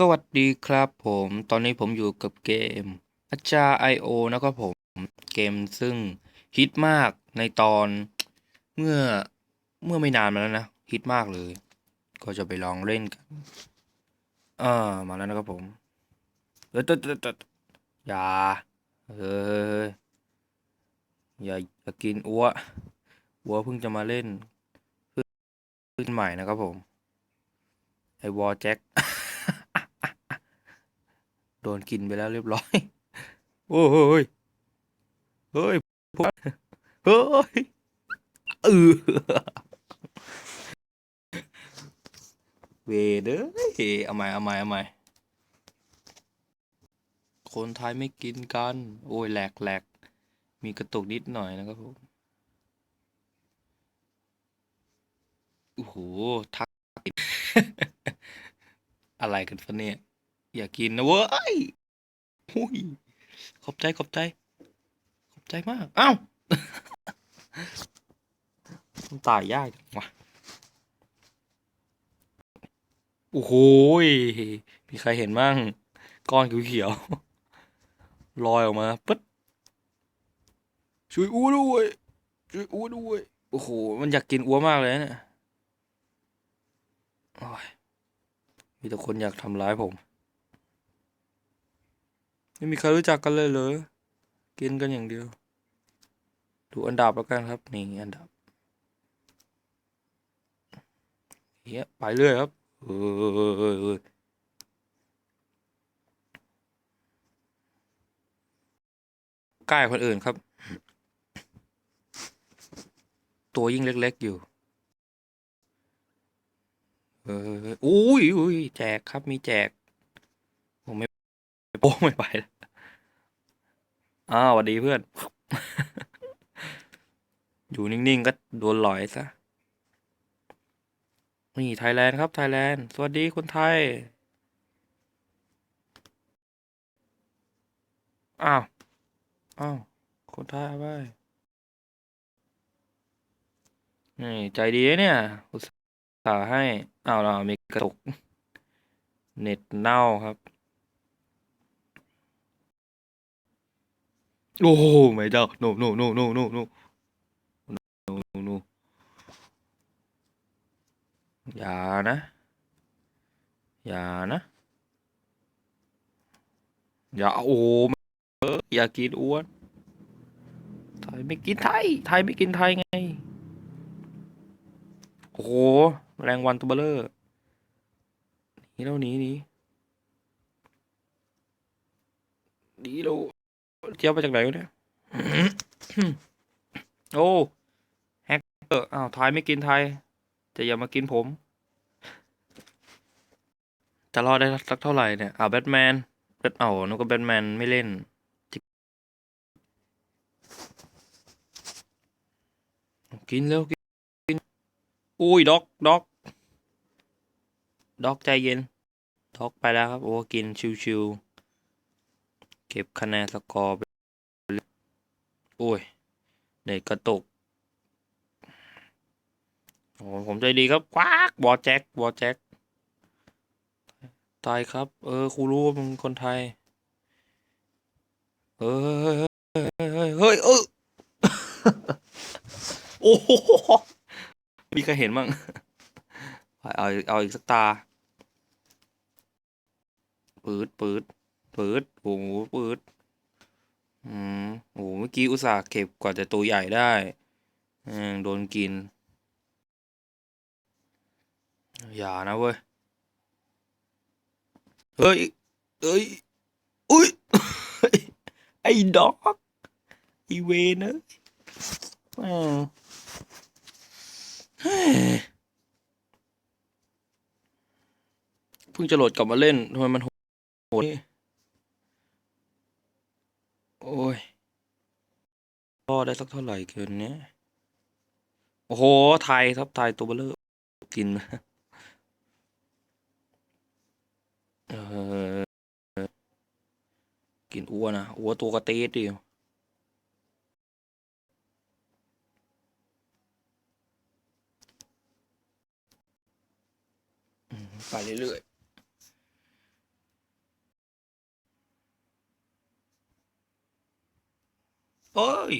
สวัสดีครับผม ตอนนี้ผมอยู่กับเกมอาจาร I.O. นะครับผมเกมซึ่งฮิตมากในตอนเมื่อเมื่อไม่นานมาแล้วนะ ฮิตมากเลย ก็จะไปลองเล่นกันเออมาแล้วนะครับผมเออตดตดอย่าเอออย่าอย่ากินอ้วอัวเพิ่งจะมาเล่นเพิ่งใหม่นะครับผม ไอวอลแจ็ค โดนกินไปแล้วเรียบร้อย โอ้ยเฮ้ยพวกเฮ้ยเออเวเด้อเอาใหม่เอาใหม่เอาใหม่คนไทยไม่กินกัน โอ้ยแหลกแหลกมีกระตุกนิดหน่อยนะครับผมโอ้โหทัก อะไรกันฟะเนี่ย อยากกินนะเว้ยหุ้ยขอบใจขอบใจ ขอบใจมาก เอ้าตายยากจังวะโอ้โหมีใครเห็นบ้างก้อนเขียวๆลอยออกมาปึ๊ดช่วยอ้วด้วยช่วยอ้วด้วยโอ้โหมันอยากกินอ้วมากเลยเนี่ยมีแต่คนอยากทำร้ายผม ไม่มีใครรู้จักกันเลยเหรอ กินกันอย่างเดียว ดูอันดับแล้วกันครับ นี่อันดับเฮียไปเรื่อยครับเออใกล้คนอื่นครับ ตัวยิ่งเล็ก ๆ อยู่ เอออุ้ยอุ้ยแจกครับมีแจก โป้ไม่ไปอ้าวสวัสดีเพื่อน อยู่นิ่ง ๆ ก็โดนลอยซะ นี่ไทยแลนด์ครับไทยแลนด์ สวัสดีคนไทย อ้าว อ้าว คนไทยไปนี่ใจดีเนี่ยอุตส่าห์ให้ อ้าวเรามีกระตุก เน็ตเน่าครับ โอ้ไม่เจ้า no no no no no no no no no อย่านะ อย่านะ อย่าโอ้อย่ากินอ้วนไทยไม่กินไทย ไทยไม่กินไทยไง โอ้โหแรงวันตัวเบลเลอร์นี่เราหนีนีหนีเรา เที่ยวมาจากไหนวะเนี่ย โอ้แฮกเกอร์อ้าวไทยไม่กินไทยจะอย่ามากินผม จะรอดได้สักเท่าไหร่เนี่ยอ้าวแบทแมนแบทเอ้านึกว่าแบทแมนไม่เล่นกินแล้วกิน อุ้ยด็อกด็อกด็อกใจเย็นด็อกไปแล้วครับ โอ้ กินชิวๆ เก็บคะแนนสกอร์ไปโอ้ยเด็กกระตกโอ้ผมใจดีครับควักบอแจ็คบอแจ็คตายครับ เออครูรู้มึงคนไทยเฮ้ยเฮ้ยเออโอ้โหมีใครเห็นมั้งเอาเอาอีกสักตาปืดปืด ปิดโอ้โหเปิดอืมโอ้โหเมื่อกี้อุตส่าห์เก็บกว่าจะตัวใหญ่ได้อืโดนกิน อย่านะเว้ย เฮ้ย เฮ้ย อุ้ย ไอ้ดอก ไอเวนเอ้ยอืมเพิ่งจะโหลดกลับมาเล่นทำไมมันโหด โอ้ยพอได้สักเท่าไหร่เกินเนี้ย โอ้โหไทยทับไทยตัวเบลเลอร์กินนะกินอ้วนนะอ้วตัวกระเตดดิไปเรื่อยๆ เอ้ย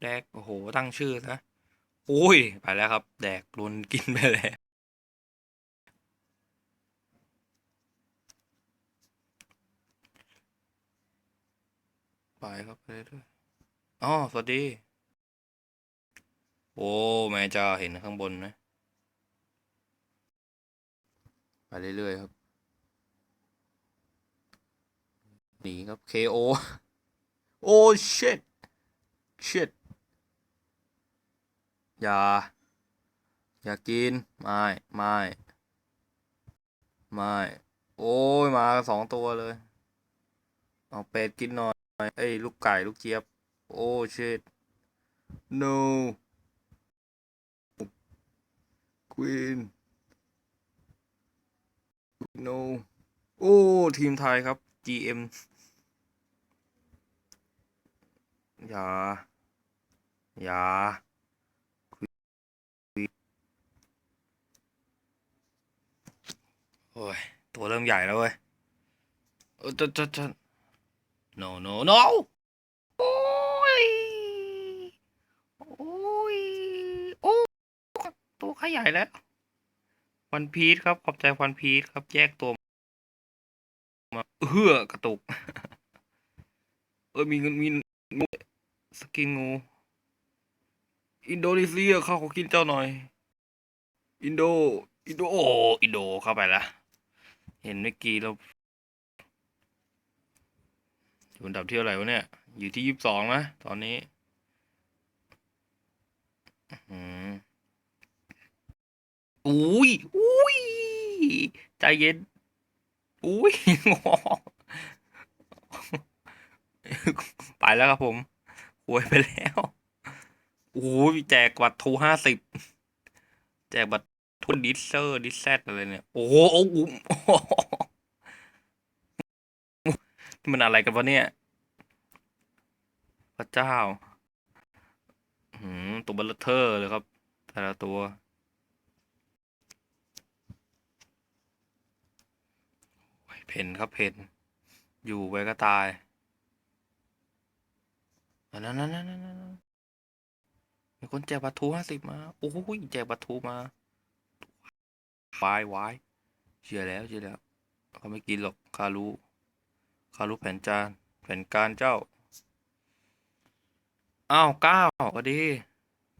แดก โอ้โห ตั้งชื่อซะโอ้ย ไปแล้วครับ แดกโดนกินไปแล้วไปครับไปเรื่อยอ๋อ สวัสดี โอ้ แม่จ้าเห็นข้างบนไหมไปเรื่อยๆครับ หนีครับ KO โอ้ shit shit อย่า อย่ากิน ไม่ ไม่ ไม่ โอ้ย มาสองตัวเลย เอาเป็ดกินหน่อย เอ้ย ลูกไก่ ลูกเจี๊ยบ โอ้ shit no queen no โอ้ ทีมไทยครับ GM อย่า อย่าโอ้ย ตัวเริ่มใหญ่แล้วเว้ยเออจะจะจะ no no no โอ้ย โอ้ย โอ้ตัวขยายแล้ว วันพีชครับขอบใจวันพีชครับ แยกตัวมาเฮือกระตุก เออมีเงินมีสกินงู อินโดนีเซียข้าขอกินเจ้าหน่อย อินโด อินโดโออินโดเข้าไปละ เห็นเมื่อกี้เราอยู่อันดับที่เท่าไหร่วะเนี่ย อยู่ที่ยี่สิบสองนะ ตอนนี้อืมอุ้ยอุ้ย ใจเย็น อุ้ยงอไปแล้วครับผมหวยไปแล้ว โอ้ยแจกบัตรทูห้าสิบแจกบัตรทุนดิสเซอร์ดิสแซดอะไรเนี่ย โอ้โหโอ้โหนี่มันอะไรกันวะเนี่ย พระเจ้าหืมตัวบัลเลอร์เลยครับ แต่ละตัว เพนครับเพนอยู่ไว้ก็ตายอันนั้นนั่นนั่นนั่นนั่น มีคนแจกบัตรทูห้าสิบมา โอ้โหแจกบัตรทูมาวายวายเชื่อแล้วเชื่อแล้วเขาไม่กินหรอกข้ารู้ข้ารู้แผนจานแผนการเจ้า อ้าวก้าวสวัสดี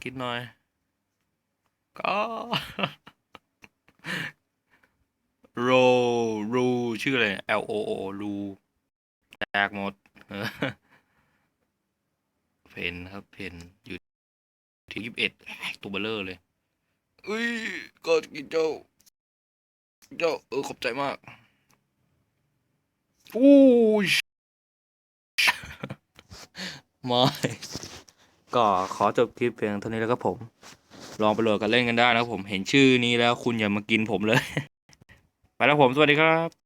กินหน่อย ก็โรรูชื่ออะไร L O O รูแจกหมดเออเพนครับเพนอยู่ ที่ยี่สิบเอ็ดตัวเบลเลอร์เลยเอ้ยก็กินเจ้า เจ้า เออ ขอบใจมากอู้ยไม่ก็ขอจบคลิปเพียงเท่านี้แล้วครับผม ลองไปโหลดกันเล่นกันได้นะครับผมเห็นชื่อนี้แล้วคุณอย่ามากินผมเลย ไปแล้วผม สวัสดีครับ